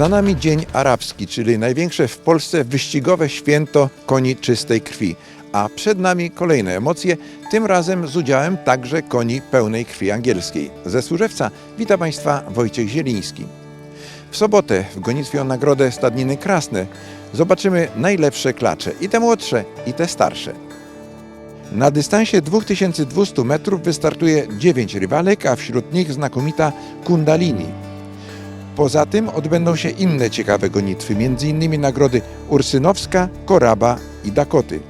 Za nami Dzień Arabski, czyli największe w Polsce wyścigowe święto koni czystej krwi. A przed nami kolejne emocje, tym razem z udziałem także koni pełnej krwi angielskiej. Ze Służewca wita Państwa Wojciech Zieliński. W sobotę w gonitwie o nagrodę Stadniny Krasne zobaczymy najlepsze klacze, i te młodsze, i te starsze. Na dystansie 2200 metrów wystartuje 9 rywalek, a wśród nich znakomita Kundalini. Poza tym odbędą się inne ciekawe gonitwy, m.in. nagrody Ursynowska, Koraba i Dakoty.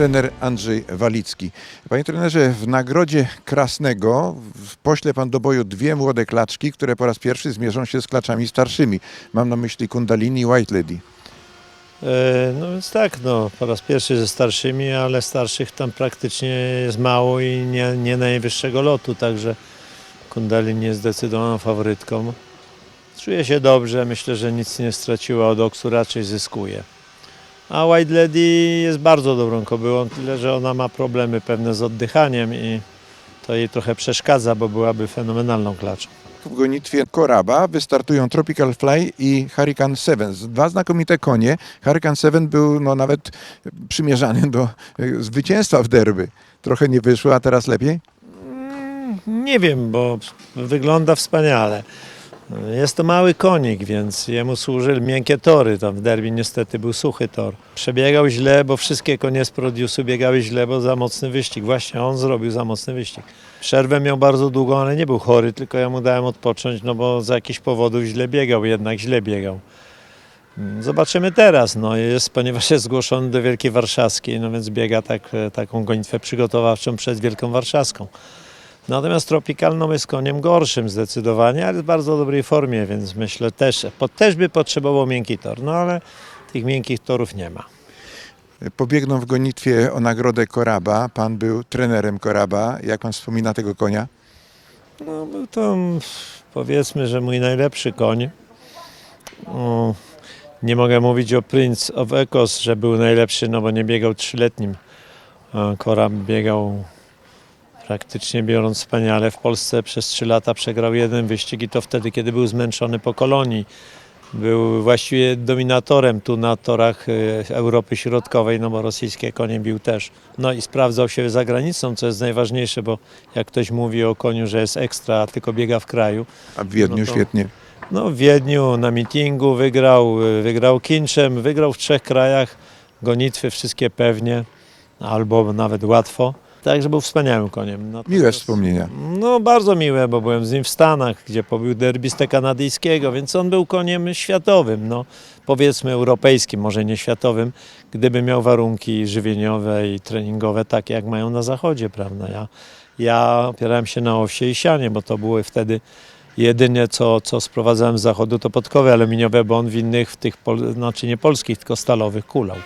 Trener Andrzej Walicki. Panie trenerze, w nagrodzie Krasnego pośle pan do boju dwie młode klaczki, które po raz pierwszy zmierzą się z klaczami starszymi. Mam na myśli Kundalini i White Lady. E, No więc tak, no, po raz pierwszy ze starszymi, ale starszych tam praktycznie jest mało i nie, nie najwyższego lotu, także Kundalin jest zdecydowaną faworytką. Czuje się dobrze, myślę, że nic nie straciła od Oksu, raczej zyskuje. A White Lady jest bardzo dobrą kobyłą, tyle że ona ma problemy pewne z oddychaniem i to jej trochę przeszkadza, bo byłaby fenomenalną klaczą. W gonitwie Koraba wystartują Tropical Fly i Hurricane Seven. Dwa znakomite konie. Hurricane Seven był no, nawet przymierzany do e, zwycięstwa w derby. Trochę nie wyszło, a teraz lepiej? Nie wiem, bo wygląda wspaniale. Jest to mały konik, więc jemu służy miękkie tory. Tam w derby niestety był suchy tor. Przebiegał źle, bo wszystkie konie z Prodiusu biegały źle, bo za mocny wyścig. Właśnie on zrobił za mocny wyścig. Przerwę miał bardzo długą, ale nie był chory, tylko ja mu dałem odpocząć, no bo z jakichś powodów źle biegał, jednak źle biegał. Zobaczymy teraz, no jest, ponieważ jest zgłoszony do Wielkiej Warszawskiej, no więc biega tak, taką gonitwę przygotowawczą przed Wielką Warszawską. Natomiast Tropikalną jest koniem gorszym zdecydowanie, ale w bardzo dobrej formie, więc myślę też, też by potrzebował miękki tor, no ale tych miękkich torów nie ma. Pobiegną w gonitwie o nagrodę Koraba. Pan był trenerem Koraba. Jak pan wspomina tego konia? No był to mm, powiedzmy, że mój najlepszy koń. O, nie mogę mówić o Prince of Ecos, że był najlepszy, no bo nie biegał trzyletnim. Korab biegał praktycznie biorąc wspaniale. W Polsce przez trzy lata przegrał jeden wyścig i to wtedy, kiedy był zmęczony po kolonii. Był właściwie dominatorem tu na torach e, Europy Środkowej, no bo rosyjskie konie bił też. No i sprawdzał się za granicą, co jest najważniejsze, bo jak ktoś mówi o koniu, że jest ekstra, a tylko biega w kraju, A w Wiedniu No to- świetnie. no w Wiedniu na mitingu wygrał, y, wygrał Kinczem, wygrał w trzech krajach, gonitwy wszystkie pewnie, albo nawet łatwo. Także był wspaniałym koniem. Natomiast- Miłe wspomnienia. No bardzo miłe, bo byłem z nim w Stanach, gdzie pobił derbistę kanadyjskiego, więc on był koniem światowym, no powiedzmy europejskim, może nie światowym, gdyby miał warunki żywieniowe i treningowe takie, jak mają na zachodzie, prawda? Ja, ja opierałem się na owsie i sianie, bo to były wtedy jedynie co, co sprowadzałem z zachodu to podkowy aluminiowe, bo on w innych, w tych, pol, znaczy nie polskich, tylko stalowych kulał.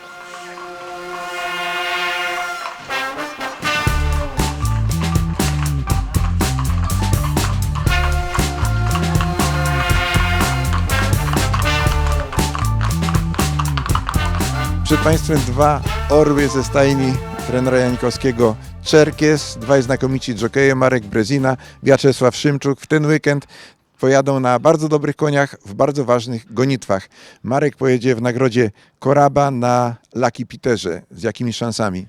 Przed Państwem dwa orły ze stajni trenera Janikowskiego Czerkies, dwaj znakomici jokeje Marek Brezina, Wiaczesław Szymczuk. W ten weekend pojadą na bardzo dobrych koniach w bardzo ważnych gonitwach. Marek pojedzie w nagrodzie Koraba na Lucky Peterze. Z jakimi szansami?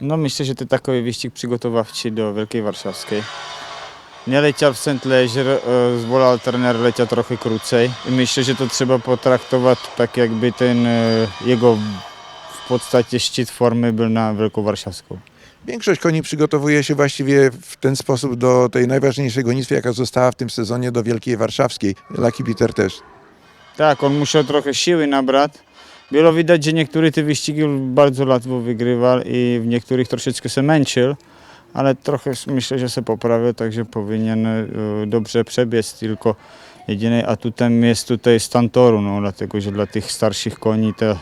No myślę, że to taki wyścig przygotowawczy do Wielkiej Warszawskiej. Nie leciał w St. Leisure, e, zbolał trener, leciał trochę krócej. Myślę, że to trzeba potraktować tak jakby ten e, jego w podstawie szczyt formy był na Wielką Warszawską. Większość koni przygotowuje się właściwie w ten sposób do tej najważniejszej gonitwy, jaka została w tym sezonie do Wielkiej Warszawskiej. Lucky Peter też. Tak, on musiał trochę siły nabrać. Było widać, że niektóre te wyścigi bardzo łatwo wygrywał i w niektórych troszeczkę się męczył, ale trochę myślę, że się poprawił, także powinien e, dobrze przebiec, tylko jedyny atutem jest tutaj stan toru, no, dlatego że dla tych starszych koni ta,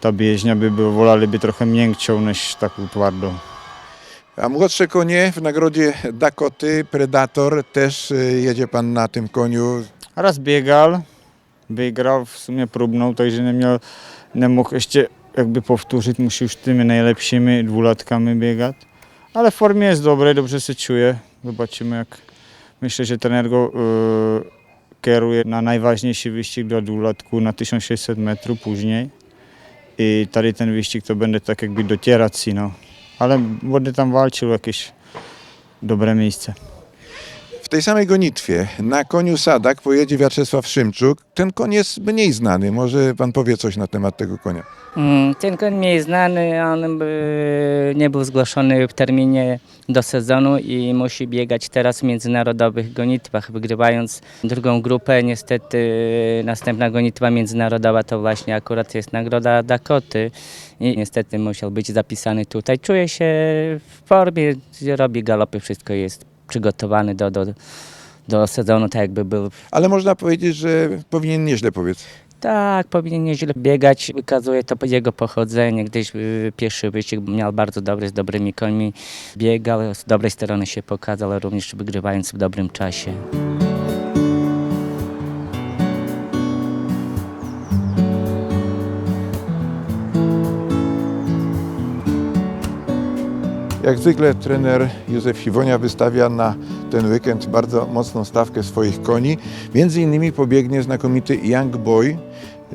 ta bieżnia by było, woleliby trochę miękcią niż taką twardą. A młodsze konie w nagrodzie Dakoty, Predator, też y, jedzie pan na tym koniu. Raz biegał, wygrał, w sumie próbną, także nie miał, nie mógł jeszcze jakby powtórzyć, musi już tymi najlepszymi dwulatkami biegać. Ale w formie jest dobrej, dobrze się czuje. Zobaczymy jak, myślę, że trener go y, kieruje na najważniejszy wyścig dla dwulatku na 1600 metrów później. I tady ten wyścig to będzie tak jakby docieracji, no. Ale będę tam walczył o jakieś dobre miejsce. Tej samej gonitwie na koniu Sadak pojedzie Wiaczesław Szymczuk. Ten koń jest mniej znany. Może pan powie coś na temat tego konia. Mm, Ten koń jest znany, on by nie był zgłoszony w terminie do sezonu i musi biegać teraz w międzynarodowych gonitwach, wygrywając drugą grupę. Niestety następna gonitwa międzynarodowa to właśnie akurat jest nagroda Dakoty i niestety musiał być zapisany tutaj. Czuje się w formie, robi galopy, wszystko jest przygotowane do, do, do sezonu, tak jakby był Ale można powiedzieć, że powinien nieźle powiedz. tak, powinien nieźle biegać. Wykazuje to jego pochodzenie, gdyż y, pierwszy wyścig miał bardzo dobry, z dobrymi końmi. Biegał, z dobrej strony się pokazał, ale również wygrywając w dobrym czasie. Jak zwykle trener Józef Siwonia wystawia na ten weekend bardzo mocną stawkę swoich koni. Między innymi pobiegnie znakomity Young Boy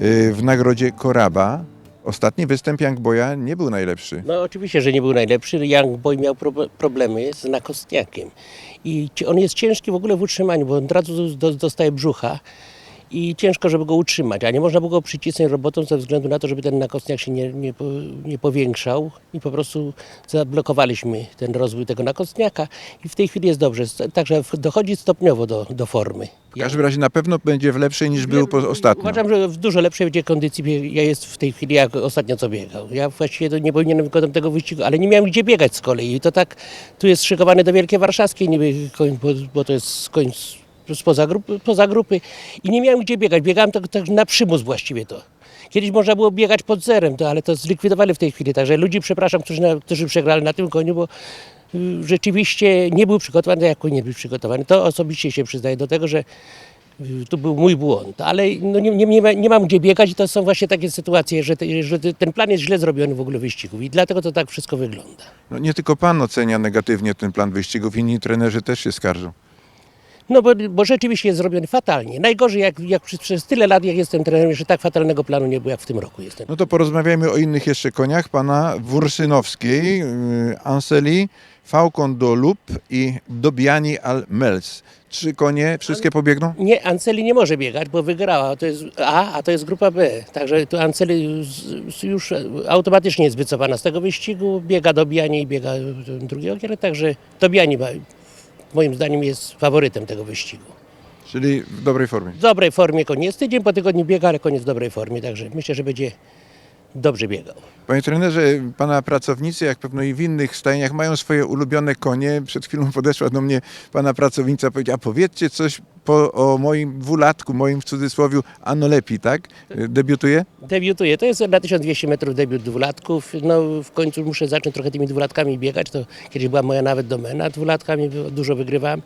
y, w nagrodzie Koraba. Ostatni występ Young Boya nie był najlepszy. No oczywiście, że nie był najlepszy. Young Boy miał prob- problemy z nakostniakiem. I on jest ciężki w ogóle w utrzymaniu, bo on od razu do- dostaje brzucha i ciężko, żeby go utrzymać. A nie można było go przycisnąć robotą ze względu na to, żeby ten nakostniak się nie, nie, nie powiększał i po prostu zablokowaliśmy ten rozwój tego nakostniaka i w tej chwili jest dobrze. Także dochodzi stopniowo do, do formy. W każdym razie na pewno będzie w lepszej niż był po ostatnio. Uważam, że w dużo lepszej będzie kondycji ja jest w tej chwili, jak ostatnio co biegał. Ja właściwie nie powinienem wykonać tego wyścigu, ale nie miałem gdzie biegać z kolei. I to tak, tu jest szykowany do Wielkiej Warszawskiej niby bo, bo to jest koń z- spoza grupy, poza grupy i nie miałem gdzie biegać. Biegałem tak, tak na przymus właściwie to. Kiedyś można było biegać pod zerem, to, ale to zlikwidowali w tej chwili. Także ludzi przepraszam, którzy, na, którzy przegrali na tym koniu, bo y, rzeczywiście nie był przygotowany, jak powinien być przygotowany. To osobiście się przyznaję do tego, że Y, to był mój błąd, ale no nie, nie, nie, ma, nie mam gdzie biegać i to są właśnie takie sytuacje, że, te, że te- ten plan jest źle zrobiony w ogóle wyścigów i dlatego to tak wszystko wygląda. No, nie tylko pan ocenia negatywnie ten plan wyścigów, inni trenerzy też się skarżą. No bo, bo rzeczywiście jest zrobiony fatalnie. Najgorzej jak, jak przez, przez tyle lat, jak jestem trenerem, że tak fatalnego planu nie było jak w tym roku jestem. No to porozmawiajmy o innych jeszcze koniach pana Wursynowskiej, y, Anseli, Falcon do Lub i Dobiani al Mels. Trzy konie, wszystkie pobiegną? Nie, Anceli nie może biegać, bo wygrała. To jest A, a to jest grupa B. Także tu Anceli już automatycznie jest wycofana z tego wyścigu. Biega Dobiani i biega drugi ogier, także Dobiani ma- moim zdaniem jest faworytem tego wyścigu. Czyli w dobrej formie. w dobrej formie jest. Tydzień po tygodniu biega, ale jest w dobrej formie, także myślę, że będzie dobrze biegał. Panie trenerze, pana pracownicy, jak pewno i w innych stajniach, mają swoje ulubione konie. Przed chwilą podeszła do mnie pana pracownica, powiedziała, a powiedzcie coś po, o moim dwulatku, moim w cudzysłowie, ano lepiej, tak? Debiutuje? Debiutuję, to jest na 1200 metrów debiut dwulatków. No w końcu muszę zacząć trochę tymi dwulatkami biegać, to kiedyś była moja nawet domena, dwulatkami dużo wygrywałem.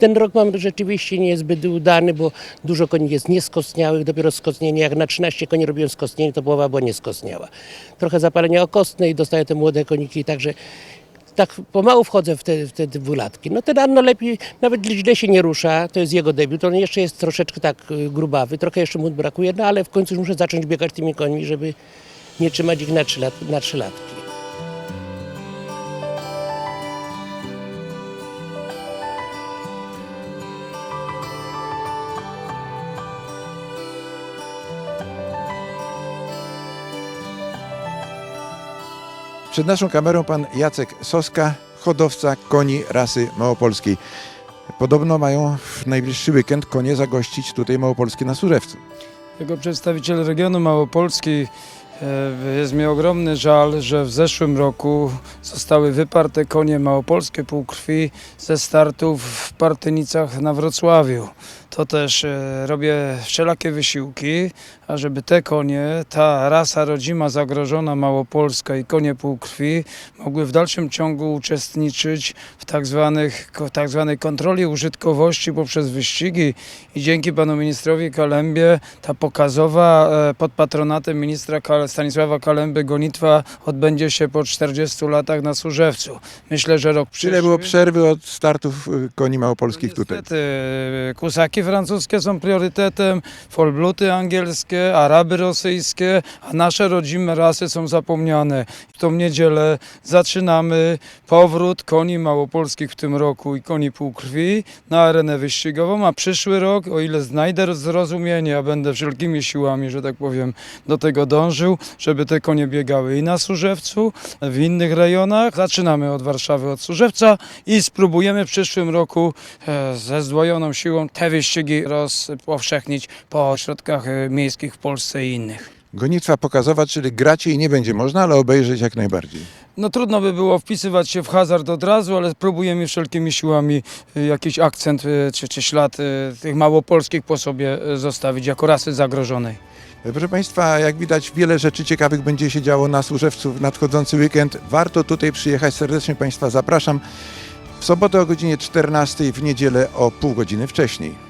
Ten rok mam rzeczywiście niezbyt udany, bo dużo koni jest nieskostniałych, dopiero skostnienie, jak na 13 koni robiłem skostnienie, to połowa była nieskostniała. Trochę zapalenia okostne i dostaję te młode koniki, także tak pomału wchodzę w te, w te dwulatki. No ten Anno lepiej, nawet źle się nie rusza, to jest jego debiut, on jeszcze jest troszeczkę tak y, grubawy, trochę jeszcze mu brakuje, no ale w końcu już muszę zacząć biegać tymi końmi, żeby nie trzymać ich na trzy, lat, na trzy Przed naszą kamerą pan Jacek Soska, hodowca koni rasy małopolskiej. Podobno mają w najbliższy weekend konie zagościć tutaj małopolskie na Surzewcu. Jako przedstawiciel regionu Małopolski e, jest mi ogromny żal, że w zeszłym roku zostały wyparte konie małopolskie półkrwi ze startów w Partynicach na Wrocławiu. To też e, robię wszelakie wysiłki, ażeby te konie, ta rasa rodzima zagrożona małopolska i konie półkrwi mogły w dalszym ciągu uczestniczyć w tak, zwanych, tak zwanej kontroli użytkowości poprzez wyścigi i dzięki panu ministrowi Kalembie ta pokazowa e, pod patronatem ministra Stanisława Kalemby gonitwa odbędzie się po 40 latach na Służewcu. Myślę, że rok Ile było przyszły- przerwy od startów y, koni małopolskich tutaj? Niestety, e, kusaki francuskie są priorytetem, folbluty angielskie, araby rosyjskie, a nasze rodzime rasy są zapomniane. W tą niedzielę zaczynamy powrót koni małopolskich w tym roku i koni półkrwi na arenę wyścigową, a przyszły rok, o ile znajdę zrozumienie, a będę wszelkimi siłami, że tak powiem, do tego dążył, żeby te konie biegały i na Służewcu, w innych rejonach. Zaczynamy od Warszawy, od Służewca i spróbujemy w przyszłym roku e, ze zdwojoną siłą te wyścigi rozpowszechnić po ośrodkach e, miejskich w Polsce i innych. Gonitwa pokazowa, czyli grać jej nie będzie można, ale obejrzeć jak najbardziej. No trudno by było wpisywać się w hazard od razu, ale próbujemy wszelkimi siłami e, jakiś akcent e, czy, czy ślad tych małopolskich po sobie zostawić jako rasy zagrożonej. Proszę Państwa, jak widać, wiele rzeczy ciekawych będzie się działo na Służewcu w nadchodzący weekend. Warto tutaj przyjechać. Serdecznie Państwa zapraszam. W sobotę o godzinie 14, w niedzielę o pół godziny wcześniej.